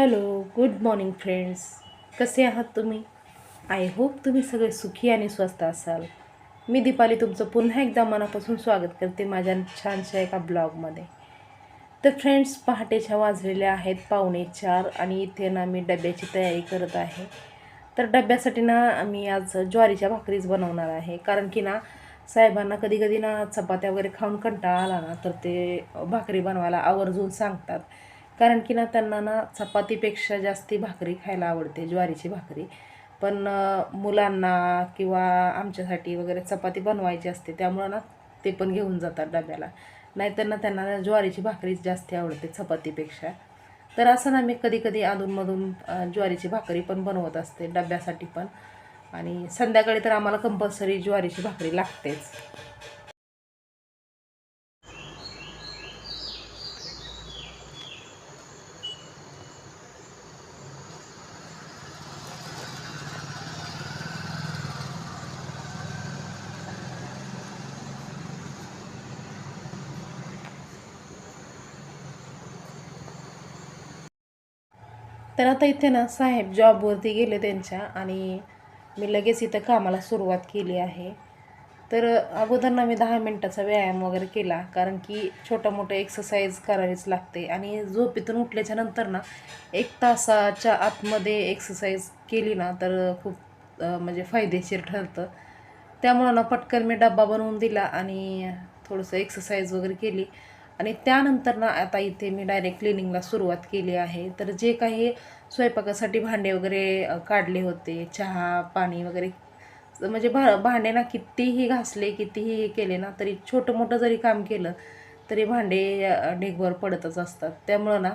Hello good morning friends. कसे आहात तुम्ही? आय होप तुम्ही सगळे सुखी आणि स्वस्त असाल. मी दीपाली तुमचं पुन्हा एकदा मनापासून स्वागत करते माझ्या छानशा एका ब्लॉगमध्ये. तर फ्रेंड्स पहाटेच्या वाजलेल्या आहेत पावणे चार आणि इथे ना मी डब्याची तयारी करत आहे. तर डब्यासाठी ना मी आज ज्वारीच्या भाकरीच बनवणार आहे. कारण की ना साहेबांना कधी कधी ना चपात्या वगैरे खाऊन कंटाळा आला ना तर ते भाकरी बनवायला आवर्जून सांगतात. कारण की ना त्यांना ना चपातीपेक्षा जास्ती भाकरी खायला आवडते ज्वारीची भाकरी. पण मुलांना किंवा आमच्यासाठी वगैरे चपाती बनवायची असते त्यामुळं ना ते पण घेऊन जातात डब्याला. नाहीतर ना त्यांना ज्वारीची भाकरीच जास्ती आवडते चपातीपेक्षा. तर असं ना मी कधी कधी अधूनमधून ज्वारीची भाकरी पण बनवत असते डब्यासाठी पण. आणि संध्याकाळी तर आम्हाला कंपल्सरी ज्वारीची भाकरी लागतेच. तर आता इथे ना साहेब जॉबवरती गेले त्यांच्या आणि मी लगेच इथं कामाला सुरुवात केली आहे. तर अगोदर ना मी दहा मिनटाचा व्यायाम वगैरे केला कारण की छोटं मोठं एक्सरसाइज करावीच लागते. आणि झोपेतून उठल्याच्या नंतर ना एक तासाच्या आतमध्ये एक्सरसाइज केली ना तर खूप म्हणजे फायदेशीर ठरतं. त्यामुळं ना पटकन मी डब्बा बनवून दिला आणि थोडंसं एक्सरसाइज वगैरे केली. आणि त्यानंतर ना आता इथे मी डायरेक्ट क्लिनिंगला सुरुवात केली आहे. तर जे काही स्वयंपाकासाठी भांडे वगैरे काढले होते चहा पाणी वगैरे म्हणजे भा भांडे ना कितीही घासले कितीही हे केले ना तरी छोटं मोठं जरी काम केलं तरी भांडे अ, पडतच असतात. त्यामुळं ना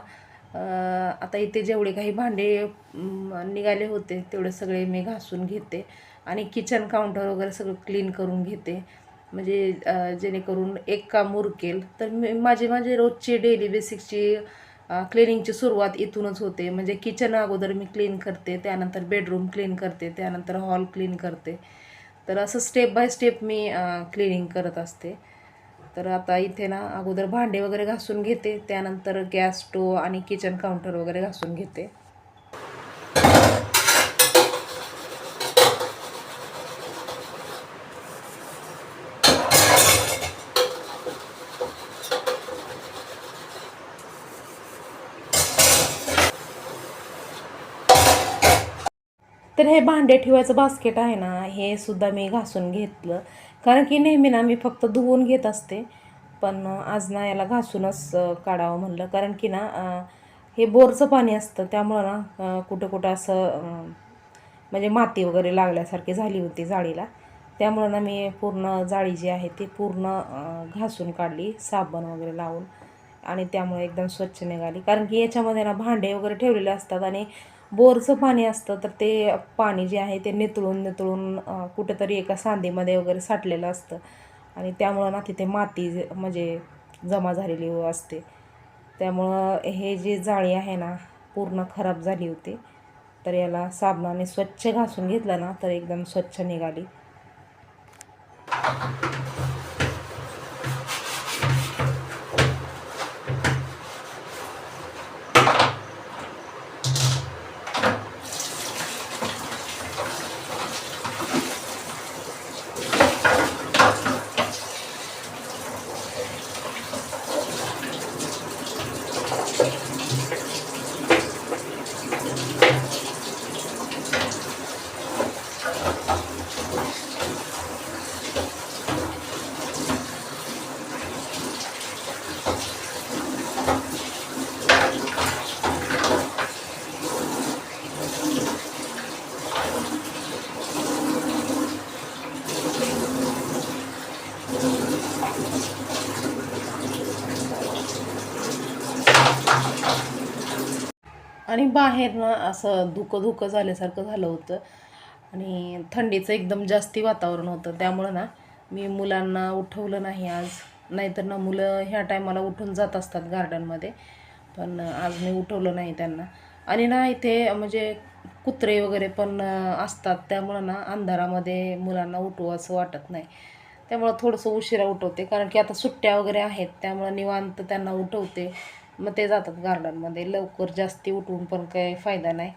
आता इथे जेवढे काही भांडे निघाले होते तेवढे सगळे मी घासून घेते आणि किचन काउंटर वगैरे सगळं क्लीन करून घेते. म्हणजे जेणेकरून एक काम उरकेल तर मी माझे माझे रोजची डेली बेसिकची क्लिनिंगची सुरुवात इथूनच होते. म्हणजे किचन अगोदर मी क्लीन करते त्यानंतर बेडरूम क्लीन करते त्यानंतर हॉल क्लीन करते. तर असं स्टेप बाय स्टेप मी क्लिनिंग करत असते. तर आता इथे ना अगोदर भांडे वगैरे घासून घेते त्यानंतर गॅस स्टोव आणि किचन काउंटर वगैरे घासून घेते. तर हे भांडे ठेवायचं बास्केट आहे ना हे सुद्धा मी घासून घेतलं. कारण की नेहमी ना मी फक्त धुवून घेत असते. पण आज ना याला घासूनच काढावं म्हणलं. कारण की ना हे बोरचं पाणी असतं. त्यामुळं ना कुठं कुठं असं म्हणजे माती वगैरे लागल्यासारखी झाली होती जाळीला. त्यामुळं ना मी पूर्ण जाळी जी आहे ती पूर्ण घासून काढली साबण वगैरे लावून. आणि त्यामुळे एकदम स्वच्छ निघाली. कारण की याच्यामध्ये ना भांडे वगैरे ठेवलेले असतात आणि बोरचं पाणी असतं तर ते पाणी जे आहे ते नितळून नितळून कुठेतरी एका सांधीमध्ये वगैरे साठलेलं असतं. आणि त्यामुळं ना तिथे माती म्हणजे जमा झालेली असते. त्यामुळं हे जे जाळी आहे ना पूर्ण खराब झाली होती. तर याला साबणाने स्वच्छ घासून घेतलं ना तर एकदम स्वच्छ निघाली. आणि बाहेरनं असं धुकं धुकं झाल्यासारखं झालं होतं. आणि थंडीचं एकदम जास्ती वातावरण होतं. त्यामुळं ना मी मुलांना उठवलं नाही आज. नाहीतर ना मुलं ह्या टायमाला उठून जात असतात गार्डनमध्ये. पण आज मी उठवलं नाही त्यांना. आणि ना इथे म्हणजे कुत्रे वगैरे पण असतात. त्यामुळं ना अंधारामध्ये मुलांना उठवू असं वाटत नाही. त्यामुळं थोडंसं उशिरा उठवते. कारण की आता सुट्ट्या वगैरे आहेत. त्यामुळं निवांत त्यांना उठवते. मग ते जातात गार्डनमध्ये लवकर जास्ती उठवून पण काही फायदा नाही.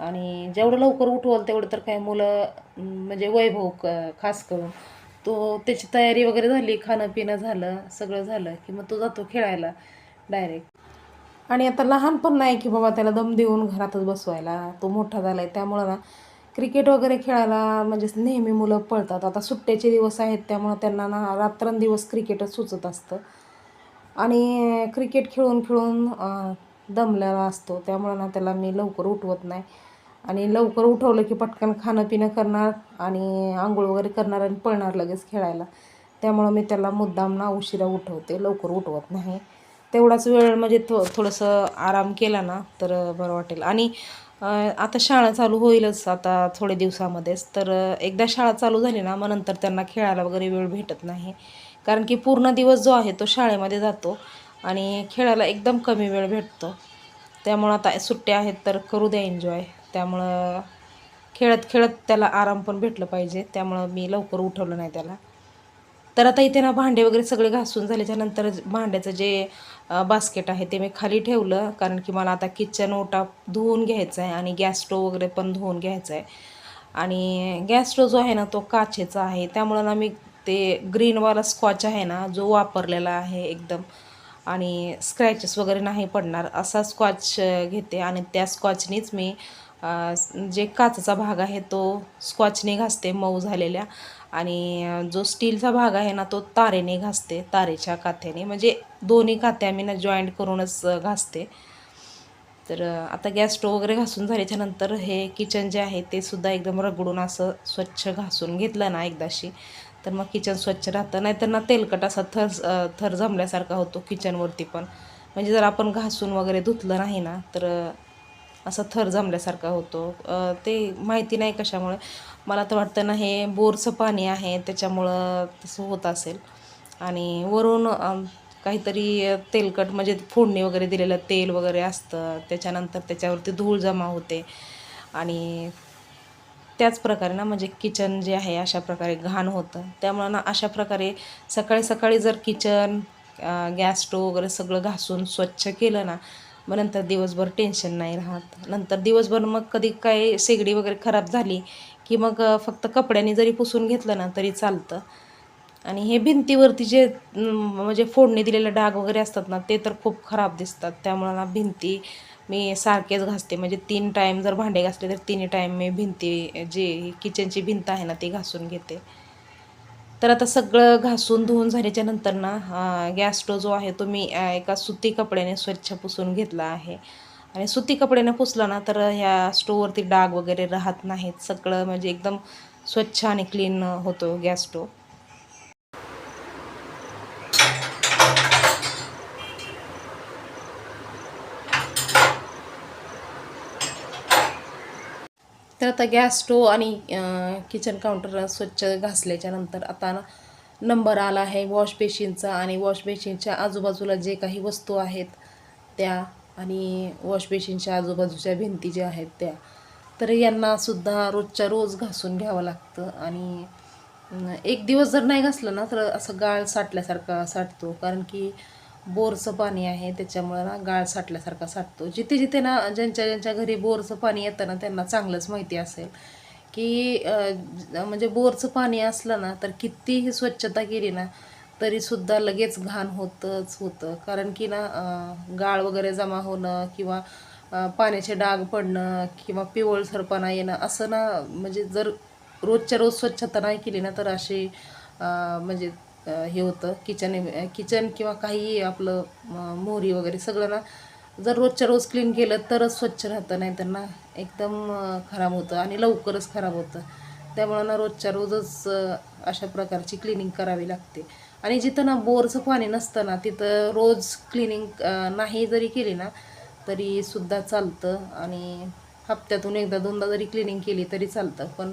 आणि जेवढं लवकर उठवाल तेवढं तर काय मुलं म्हणजे वैभव क खास करून. तो त्याची तयारी वगैरे झाली खाणं पिणं झालं सगळं झालं की मग तो जातो खेळायला डायरेक्ट आणि आता लहान पण नाही की बाबा त्याला दम देऊन घरातच बसवायला. तो मोठा झाला आहे त्यामुळं ना क्रिकेट वगैरे खेळायला म्हणजे नेहमी मुलं पळतात. आता सुट्ट्याचे दिवस आहेत त्यामुळं त्यांना ना रात्रंदिवस क्रिकेटच सुचत असतं. आणि क्रिकेट खेळून खेळून दमलेला असतो. त्यामुळं ना त्याला मी लवकर उठवत नाही. आणि लवकर उठवलं की पटकन खाणं पिणं करणार आणि आंघोळ वगैरे करणार आणि पळणार लगेच खेळायला. त्यामुळं मी त्याला मुद्दाम ना उशिरा उठवते. लवकर उठवत नाही. तेवढाच वेळ म्हणजे थो थोडंसं आराम केला ना तर बरं वाटेल. आणि आता शाळा चालू होईलच आता थोडे दिवसामध्येच. तर एकदा शाळा चालू झाली ना मग नंतर त्यांना खेळायला वगैरे वेळ भेटत नाही. कारण की पूर्ण दिवस जो आहे तो शाळेमध्ये जातो आणि खेळायला एकदम कमी वेळ भेटतो. त्यामुळं आता सुट्ट्या आहेत तर करू द्या एन्जॉय त्यामुळं खेळत खेळत त्याला आराम पण भेटलं पाहिजे. त्यामुळं मी लवकर उठवलं नाही त्याला. तर आता इथे ना भांडे वगैरे सगळे घासून झाल्याच्यानंतर भांड्याचं जे बास्केट आहे ते मी खाली ठेवलं. कारण की मला आता किचन ओटा धुवून घ्यायचा आहे आणि गॅस स्टोव वगैरे पण धुवून घ्यायचा आहे. आणि गॅस स्टोव जो आहे ना तो काचेचा आहे. त्यामुळं ना मी ते ग्रीनवाला स्कॉच आहे ना जो वापरलेला आहे एकदम. आणि स्क्रॅचेस वगैरे नाही पडणार असा स्कॉच घेते. आणि त्या स्कॉचनीच मी जे काचाचा भाग आहे तो स्कॉचने घासते मऊ झालेल्या. आणि जो स्टीलचा भाग आहे ना तो तारेने घासते तारेच्या काथ्याने. म्हणजे दोन्ही काथ्या मी ना जॉईंट करूनच घासते. तर आता गॅस स्टोव वगैरे घासून झाल्याच्यानंतर हे किचन जे आहे ते सुद्धा एकदम रगडून असं स्वच्छ घासून घेतलं ना एकदाशी तर मग किचन स्वच्छ राहतं. नाहीतर ना तेलकट असा थर थर जमल्यासारखा होतो किचनवरती पण. म्हणजे जर आपण घासून वगैरे धुतलं नाही ना तर असा थर जमल्यासारखा होतो. ते माहिती नाही कशामुळे. मला तर वाटतं ना हे बोरचं पाणी आहे त्याच्यामुळं तसं होत असेल. आणि वरून काहीतरी तेलकट म्हणजे फोडणी वगैरे दिलेलं तेल वगैरे असतं. त्याच्यानंतर त्याच्यावरती धूळ जमा होते. आणि त्याच प्रकारे ना म्हणजे किचन जे आहे अशा प्रकारे घाण होतं. त्यामुळं ना अशा प्रकारे सकाळी सकाळी जर किचन गॅस स्टोव वगैरे सगळं घासून स्वच्छ केलं ना मग नंतर दिवसभर टेन्शन नाही राहत. नंतर दिवसभर मग कधी काय शेगडी वगैरे खराब झाली की मग फक्त कपड्यांनी जरी पुसून घेतलं ना तरी चालतं. आणि हे भिंतीवरती जे म्हणजे फोडणी दिलेले डाग वगैरे असतात ना ते तर खूप खराब दिसतात. त्यामुळं ना भिंती मी सारखेच घासते. म्हणजे तीन टाईम जर भांडे घासले तर तिन्ही टाईम मी भिंती जी किचनची भिंत आहे ना ती घासून घेते. तर आता सगळं घासून धुवून झाल्याच्यानंतर ना गॅस स्टोव जो आहे तो मी एका सुती कपड्याने स्वच्छ पुसून घेतला आहे. आणि सुती कपड्याने पुसला ना तर ह्या स्टोववरती डाग वगैरे राहत नाहीत. सगळं म्हणजे एकदम स्वच्छ आणि क्लीन होतो गॅस स्टोव तर आता गॅस स्टोव आणि किचन काउंटर स्वच्छ घासल्याच्यानंतर आता नंबर आला आहे वॉश बेसिनचा आणि वॉश बेसिनच्या आजूबाजूला जे काही वस्तू आहेत त्या आणि वॉश बेसिनच्या आजूबाजूच्या भिंती ज्या आहेत त्या तर यांनासुद्धा रोजच्या रोज घासून घ्यावं लागतं. आणि एक दिवस जर नाही घासलं ना तर असं गाळ साठल्यासारखा साठतो. कारण की बोरचं पाणी आहे त्याच्यामुळं ना गाळ साठल्यासारखा साठतो. जिथे जिथे ना ज्यांच्या ज्यांच्या घरी बोरचं पाणी येतं ना त्यांना चांगलंच माहिती असेल. की म्हणजे बोरचं पाणी असलं ना तर कितीही स्वच्छता केली ना तरीसुद्धा लगेच घाण होतंच होतं. कारण की ना गाळ वगैरे जमा होणं किंवा पाण्याचे डाग पडणं किंवा पिवळसरपणा येणं असं ना म्हणजे जर रोजच्या रोज स्वच्छता नाही केली ना तर अशी म्हणजे हे होतं. किचन किचन किंवा काही आपलं मोहरी वगैरे सगळं ना जर रोजच्या रोज क्लीन केलं तरच स्वच्छ राहतं नाही त्यांना एकदम खराब होतं आणि लवकरच खराब होतं. त्यामुळं ना रोजच्या रोजच अशा प्रकारची क्लिनिंग करावी लागते. आणि जिथं ना बोरचं पाणी नसतं ना तिथं रोज क्लिनिंग नाही जरी केली ना तरी सुद्धा चालतं. आणि हप्त्यातून एकदा दोनदा जरी क्लिनिंग केली तरी चालतं. पण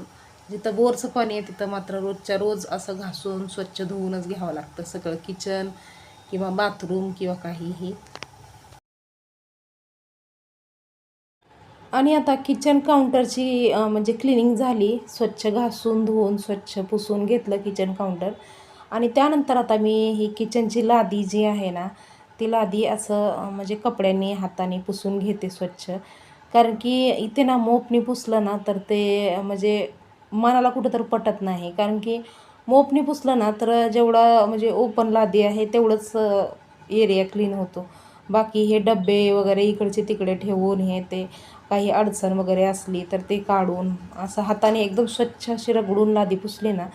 जिथं बोरचं पाणी आहे तिथं मात्र रोजच्या रोज असं घासून स्वच्छ धुवूनच घ्यावं लागतं. सगळं किचन किंवा बाथरूम किंवा काहीही. आणि आता किचन काउंटरची म्हणजे क्लिनिंग झाली स्वच्छ घासून धुवून स्वच्छ पुसून घेतलं किचन काउंटर आणि त्यानंतर आता मी ही किचनची लादी जी आहे ना ती लादी असं म्हणजे कपड्यांनी हाताने पुसून घेते स्वच्छ. कारण की इथे ना मोपनी पुसलं ना तर ते म्हणजे मनाला कुठं तर पटत नाही. कारण की मोपनी पुसलं ना तर जेवढं म्हणजे ओपन लादी आहे तेवढंच एरिया क्लीन होतो. बाकी हे डबे वगैरे इकडचे तिकडे ठेवून हे ते काही अडचण वगैरे असली तर ते काढून असं हाताने एकदम स्वच्छ अशी रगडून लादी पुसली ना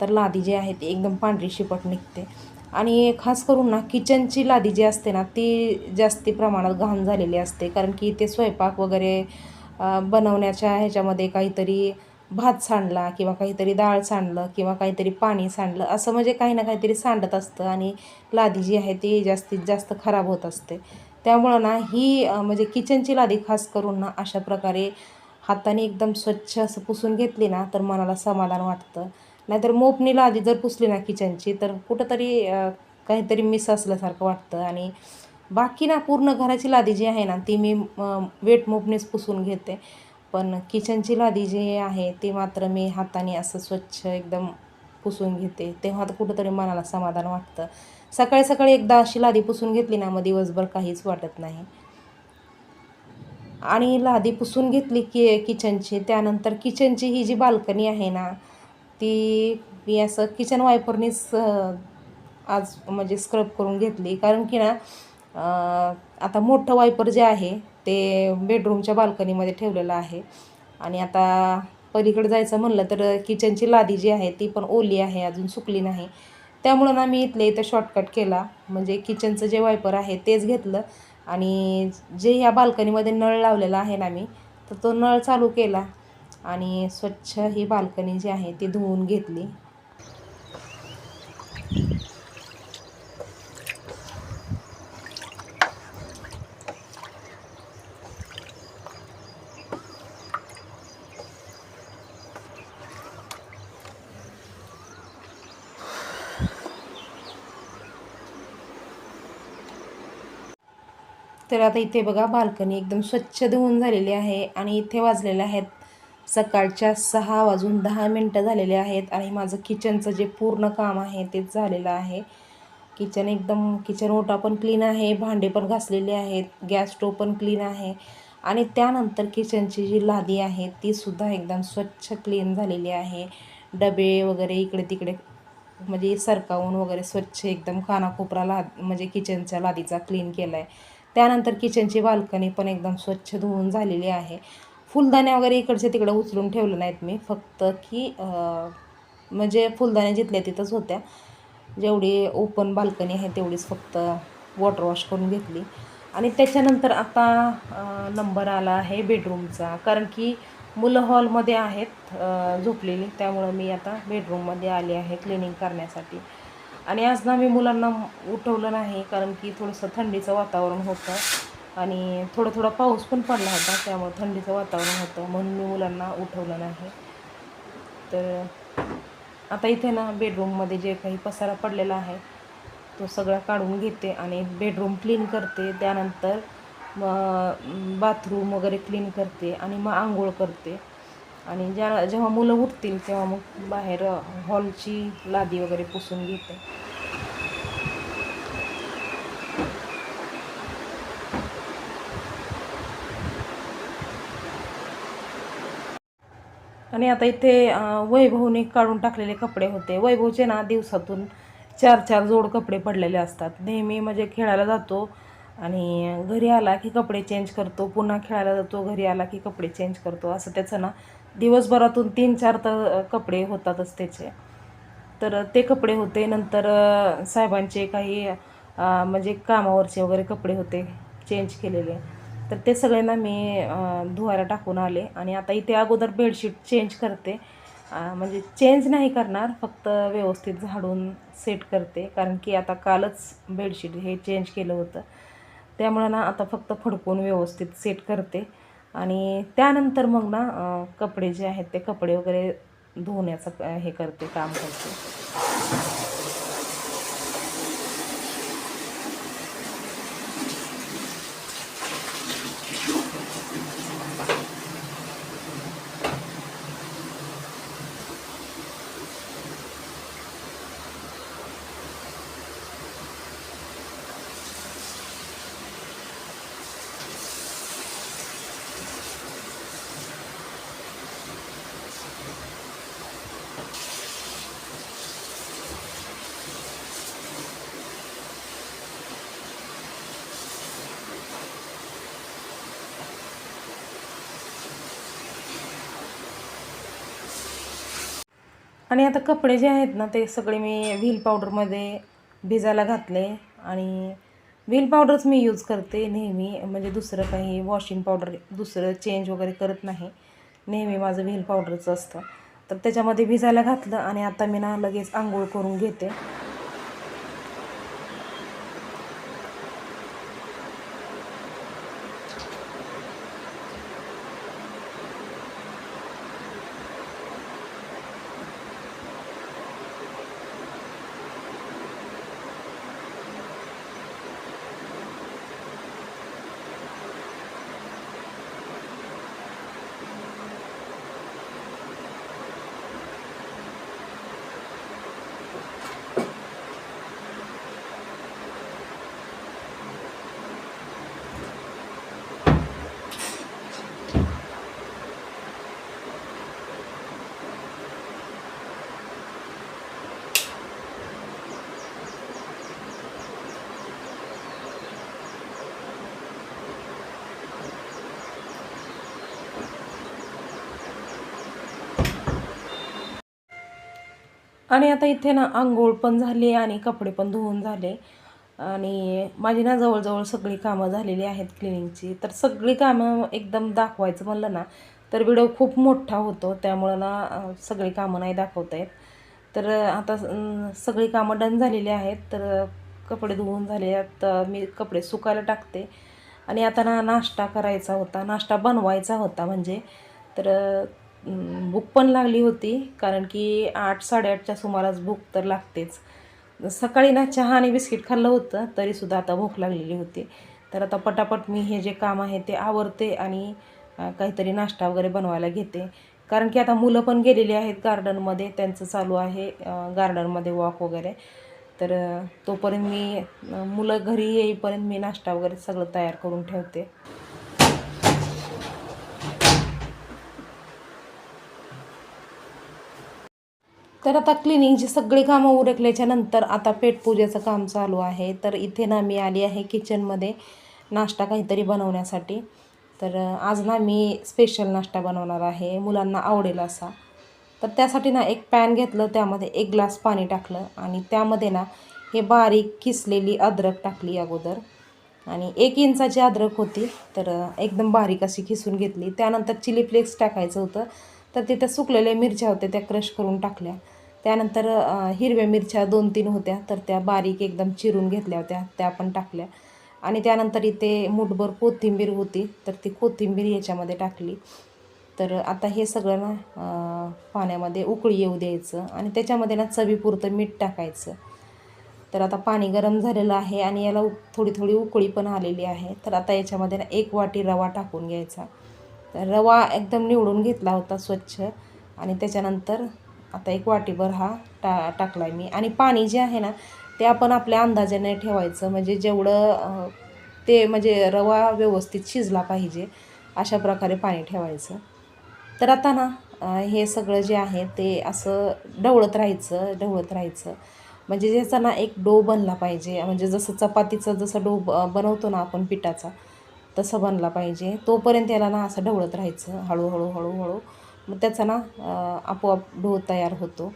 तर लादी जी आहे ती एकदम पांढरी शिपट निघते. आणि खास करून ना किचनची लादी जी असते ना ती जास्ती प्रमाणात घाण झालेली असते. कारण की ते स्वयंपाक वगैरे बनवण्याच्या ह्याच्यामध्ये काहीतरी भात सांडला किंवा काहीतरी डाळ सांडलं किंवा काहीतरी पाणी सांडलं असं म्हणजे काही ना काहीतरी सांडत असतं आणि लादी जी आहे ती जास्तीत जास्त खराब होत असते. त्यामुळं ना ही म्हणजे किचनची लादी खास करून ना अशा प्रकारे हाताने एकदम स्वच्छ असं पुसून घेतली ना तर मनाला समाधान वाटतं. नाहीतर मोपणी लादी जर पुसली ना किचनची तर कुठंतरी काहीतरी मिस असल्यासारखं वाटतं. आणि बाकी ना पूर्ण घराची लादी जी आहे ना ती मी वेट मोपणीच पुसून घेते. पण किचनची लादी जी आहे ती मात्र मी हाताने असं स्वच्छ एकदम पुसून घेते. तेव्हा कुठंतरी मनाला समाधान वाटतं. सकाळी सकाळी एकदा अशी लादी पुसून घेतली ना मग दिवसभर काहीच वाटत नाही. आणि लादी पुसून घेतली की किचनची त्यानंतर किचनची ही जी बाल्कनी आहे ना ती मी असं किचन वायपरनीच आज म्हणजे स्क्रब करून घेतली. कारण की ना आता मोठं वायपर जे आहे ते बेडरूमच्या बाल्कनीमध्ये ठेवलेलं आहे. आणि आता पलीकडे जायचं म्हणलं तर किचनची लादी जी आहे ती पण ओली आहे अजून सुकली नाही. त्यामुळं ना मी इथले इथं शॉर्टकट केला. म्हणजे किचनचं जे वायपर आहे तेच घेतलं. आणि जे ह्या बाल्कनीमध्ये नळ लावलेला आहे ना मी तर तो नळ चालू केला. आणि स्वच्छ ही बाल्कनी जी आहे ती धुवून घेतली. तर आता इथे बघा बाल्कनी एकदम स्वच्छ धुवून झालेली आहे आणि इथे वाजलेले आहेत सकाळच्या सहा वाजून दहा मिनटं झालेले आहेत आणि माझं किचनचं जे पूर्ण काम आहे तेच झालेलं आहे. किचन एकदम किचन ओटा पण क्लीन आहे भांडे पण घासलेले आहेत गॅस स्टोव पण क्लीन आहे आणि त्यानंतर किचनची जी लादी आहे ती सुद्धा एकदम स्वच्छ क्लीन झालेली आहे. डबे वगैरे इकडे तिकडे म्हणजे सरकावून वगैरे स्वच्छ एकदम खानाकोपरा ला म्हणजे किचनच्या लादीचा क्लीन केला आहे त्यानंतर किचनची बाल्कनी पण एकदम स्वच्छ धुवून झालेली आहे. फुलदाण्या वगैरे इकडचे तिकडं उचलून ठेवलं नाहीत मी. फक्त की म्हणजे फुलदाण्या जिथल्या तिथंच होत्या. जेवढी ओपन बाल्कनी आहे तेवढीच फक्त वॉटर वॉश करून घेतली. आणि त्याच्यानंतर आता नंबर आला आहे बेडरूमचा कारण की मुलं हॉलमध्ये आहेत झोपलेली. त्यामुळं मी आता बेडरूममध्ये आले आहे क्लिनिंग करण्यासाठी. आणि आज ना मी मुलांना उठवलं नाही कारण की थोडंसं थंडीचं वातावरण होतं. आणि थोडं थोडा पाऊस पण पडला होता त्यामुळे थंडीचं वातावरण होतं म्हणून मी मुलांना उठवलं नाही. तर आता इथे ना बेडरूममध्ये जे काही पसारा पडलेला आहे तो सगळा काढून घेते आणि बेडरूम क्लीन करते. त्यानंतर मग बाथरूम वगैरे क्लीन करते आणि मग आंघोळ करते. आणि ज्या जेव्हा मुलं उठतील तेव्हा मग बाहेर हॉलची लादी वगैरे पुसून घेते. आणि आता इथे वैभवने काढून टाकलेले कपडे होते. वैभवचे ना दिवसातून चार चार जोड कपडे पडलेले असतात. नेहमी म्हणजे खेळायला जातो आणि घरी आला की कपडे चेंज करतो. पुन्हा खेळायला जातो घरी आला की कपडे चेंज करतो. असं त्याचं ना दिवसभरातून तीन चार तर कपडे होतातच त्याचे. तर ते कपडे होते. नंतर साहेबांचे काही म्हणजे कामावरचे वगैरे कपडे होते चेंज केलेले. तर ते सगळ्यांना मी धुवायला टाकून आले. आणि आता इथे अगोदर बेडशीट चेंज करते. म्हणजे चेंज नाही करणार फक्त व्यवस्थित झाडून सेट करते. कारण की आता कालच बेडशीट हे चेंज केलं होतं. त्यामुळं ना आता फक्त फडकून व्यवस्थित सेट करते. आणि त्यानंतर मग ना कपडे जे आहेत ते कपडे वगैरे धुण्याचं हे करते काम करते. आणि आता कपडे जे आहेत ना ते सगळे मी व्हील पावडरमध्ये भिजायला घातले. आणि व्हील पावडरच मी यूज करते नेहमी. म्हणजे दुसरं काही वॉशिंग पावडर दुसरं चेंज वगैरे करत नाही. नेहमी माझं व्हील पावडरचं असतं. तर त्याच्यामध्ये भिजायला घातलं आणि आता मी ना लगेच आंघोळ करून घेते. आणि आता इथे ना आंघोळ पण झाली आणि कपडे पण धुवून झाले. आणि माझी ना जवळजवळ सगळी कामं झालेली आहेत क्लिनिंगची. तर सगळी कामं एकदम दाखवायचं म्हणलं ना तर व्हिडिओ खूप मोठा होतो. त्यामुळं ना सगळी कामं नाही दाखवता येत. तर आता सगळी कामं डन झालेली आहेत. तर कपडे धुवून झाले आहेत मी कपडे सुकायला टाकते. आणि आता ना नाश्ता करायचा होता. नाश्ता बनवायचा होता म्हणजे. तर भूक पण लागली होती. कारण की आठ साडेआठच्या सुमारास भूक तर लागतेच. सकाळी ना चहा आणि बिस्किट खाल्लं होतं तरीसुद्धा आता भूक लागलेली होती. तर आता पटापट मी हे जे काम आहे ते आवरते आणि काहीतरी नाश्ता वगैरे बनवायला घेते. कारण की आता मुलं पण गेलेली आहेत गार्डनमध्ये त्यांचं चालू आहे गार्डनमध्ये वॉक वगैरे. तर तोपर्यंत मी मुलं घरी येईपर्यंत मी नाश्ता वगैरे सगळं तयार करून ठेवते. तर आता क्लिनिंगची सगळी कामं उरकल्याच्या नंतर आता पेटपूजेचं काम चालू आहे. तर इथे ना मी आली आहे किचनमध्ये नाश्ता काहीतरी बनवण्यासाठी. तर आज ना मी स्पेशल नाश्ता बनवणार आहे. मुलांना आवडेल असा. तर त्यासाठी ना एक पॅन घेतलं त्यामध्ये एक ग्लास पाणी टाकलं आणि त्यामध्ये ना हे बारीक किसलेली अद्रक टाकली अगोदर. आणि एक इंचाची अद्रक होती तर एकदम बारीक अशी किसून घेतली. त्यानंतर चिली फ्लेक्स टाकायचं होतं. तर तिथं सुकलेल्या मिरच्या होत्या त्या क्रश करून टाकल्या. त्यानंतर हिरव्या मिरच्या दोन तीन होत्या तर त्या बारीक एकदम चिरून घेतल्या होत्या त्या पण टाकल्या. आणि त्यानंतर इथे मुठभर कोथिंबीर होती तर ती कोथिंबीर याच्यामध्ये टाकली. तर आता हे सगळं ना पाण्यामध्ये उकळी येऊ द्यायचं आणि त्याच्यामध्ये ना चवीपुरतं मीठ टाकायचं. तर आता पाणी गरम झालेलं आहे आणि याला थोडी थोडी उकळी पण आलेली आहे. तर आता याच्यामध्ये ना एक वाटी रवा टाकून घ्यायचा. तर रवा एकदम निवडून घेतला होता स्वच्छ आणि त्याच्यानंतर आता एक वाटीभर हा टा टाकला आहे मी. आणि पाणी जे आहे ना ते आपण आपल्या अंदाजाने ठेवायचं. म्हणजे जेवढं ते म्हणजे रवा व्यवस्थित शिजला पाहिजे अशा प्रकारे पाणी ठेवायचं. तर आता ना हे सगळं जे आहे ते असं ढवळत राहायचं ढवळत राहायचं. म्हणजे ज्याचा ना एक डो बनला पाहिजे. म्हणजे जसं चपातीचं जसं डो बनवतो ना आपण पिठाचा तसं बनला पाहिजे. तोपर्यंत याला ना असं ढवळत राहायचं. हळूहळू हळूहळू. मग त्याचा ना आपोआप डो तयार होतो.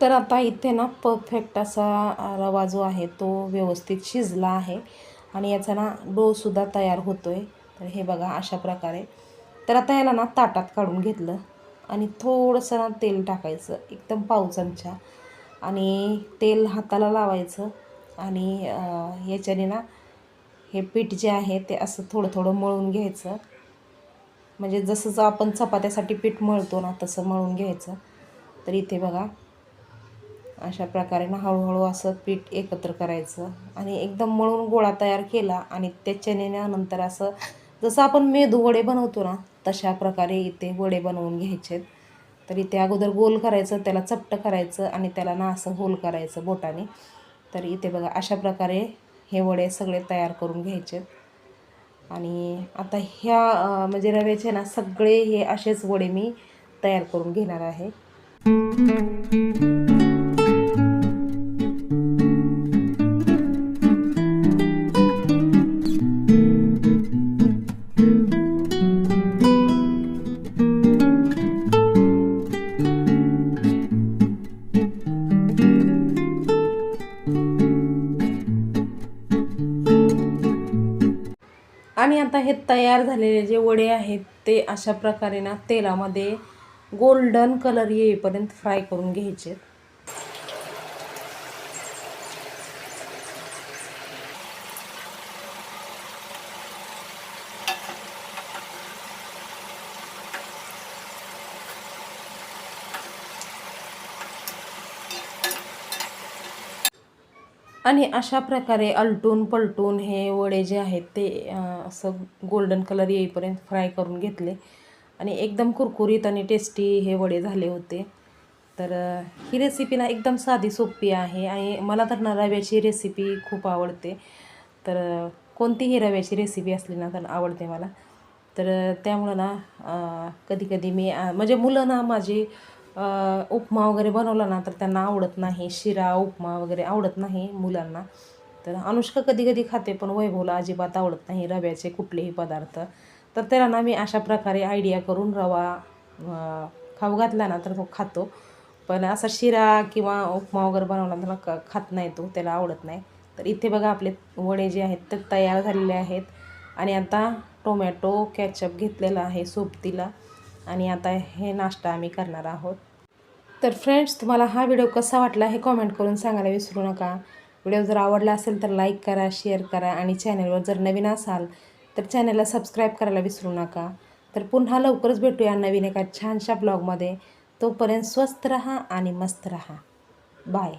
तर आता इथे ना परफेक्ट असा रवा जो आहे तो व्यवस्थित शिजला आहे. आणि याचा ना डोसुद्धा तयार होतो आहे तर हे बघा अशा प्रकारे. तर आता याला ना ताटात काढून घेतलं. आणि थोडंसं ना तेल टाकायचं एकदम पाव चमचा. आणि तेल हाताला लावायचं आणि याच्याने ना हे पीठ जे आहे ते असं थोडं थोडं मळून घ्यायचं. म्हणजे जसं जसं आपण चपात्यासाठी पीठ मळतो ना तसं मळून घ्यायचं. तर इथे बघा अशा प्रकारे ना हळूहळू असं पीठ एकत्र करायचं. आणि एकदम मळून गोळा तयार केला आणि त्याच्याने नंतर असं जसं आपण मेदू वडे बनवतो ना तशा प्रकारे इथे वडे बनवून घ्यायचे तर इथे अगोदर गोल करायचं त्याला चपटं करायचं आणि त्याला ना असं होल करायचं बोटाने. तर इथे बघा अशा प्रकारे हे वडे सगळे तयार करून घ्यायचे आणि आता ह्या म्हणजे रव्याचे ना सगळे हे असेच वडे मी तयार करून घेणार आहे. तयार झालेले जे वडे आहेत ते अशा प्रकारे ना तेलामध्ये गोल्डन कलर येईपर्यंत फ्राय करून घ्यायचे आणि अशा प्रकारे अलटून पलटून हे वडे जे आहेत ते असं गोल्डन कलर येईपर्यंत फ्राय करून घेतले. आणि एकदम कुरकुरीत आणि टेस्टी हे वडे झाले होते. तर ही रेसिपी ना एकदम साधी सोपी आहे आणि मला तर ना रव्याची रेसिपी खूप आवडते. तर कोणतीही रव्याची रेसिपी असली ना तर आवडते मला. तर त्यामुळं ना कधी कधी मी म्हणजे मुलं ना माझी उपमा वगैरे बनवला ना तर त्यांना आवडत नाही. शिरा उपमा वगैरे आवडत नाही मुलांना. तर अनुष्का कधी कधी खाते पण वैभवला अजिबात आवडत नाही रव्याचे कुठलेही पदार्थ. तर त्याला ना मी अशा प्रकारे आयडिया करून रवा खाऊ घातला ना तर तो खातो. पण असा शिरा किंवा उपमा वगैरे बनवला त्याला क खात नाही तो त्याला आवडत नाही. तर इथे बघा आपले वडे जे आहेत ते तयार झालेले आहेत. आणि आता टोमॅटो कॅचअप घेतलेला आहे सोबतीला. आणि आता हे नाश्ता आम्ही करणार आहोत. तर फ्रेंड्स तुम्हाला हा व्हिडिओ कसा वाटला हे कॉमेंट करून सांगायला विसरू नका. व्हिडिओ जर आवडला असेल तर लाईक करा शेअर करा आणि चॅनलवर जर नवीन असाल तर चॅनलला सबस्क्राईब करायला विसरू नका. तर पुन्हा लवकरच भेटूया नवीन एका छानशा ब्लॉगमध्ये तोपर्यंत स्वस्त रहा आणि मस्त रहा. बाय